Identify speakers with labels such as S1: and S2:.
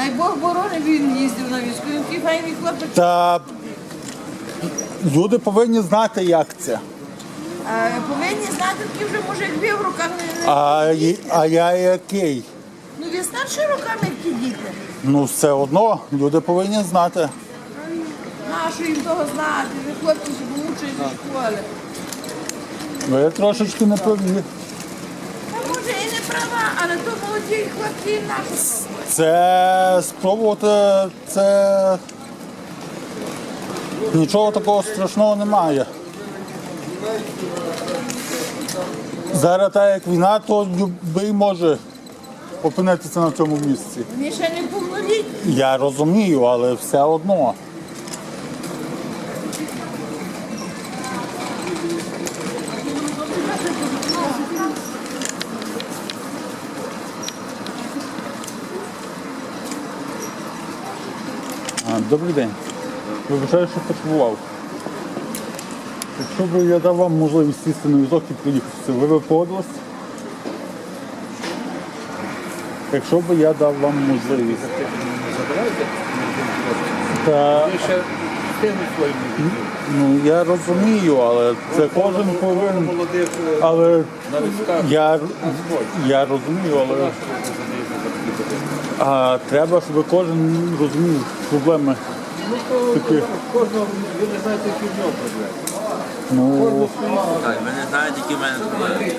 S1: Най Бог борони, він їздив на війську. Він такий файний хлопець.
S2: Та люди повинні знати, як це.
S1: А, повинні знати, такі вже мужик в руках
S2: А, й- а я який?
S1: Ну він старший руками, як ті діти.
S2: Ну, все одно люди повинні знати.
S1: Нащо їм того знати? Ви хлопці ще помучують зі школи.
S2: Ви трошечки не праві.
S1: Та може і не права, але то молоді хлопці спробувати.
S2: Це спробувати, це нічого такого страшного немає. Зараз так як війна, то любий може опинитися на цьому місці.
S1: Вони ще не повнолітні.
S2: Я розумію, але все одно. А, Добрий день. Вибачаю, що потребував. Якщо б я дав вам можливість сісти на візок і приїхати, ви б погодились? Якщо б я дав вам можливість. Та, ну я розумію, але це кожен повинен. Але я, я розумію, але а, треба, щоб кожен розумів проблеми.
S3: Ну, то
S2: Такі.
S3: кожного, ви не знаєте, які в нього проблеми.
S2: Ну,
S4: Так, ви не знаєте, які в мене проблеми.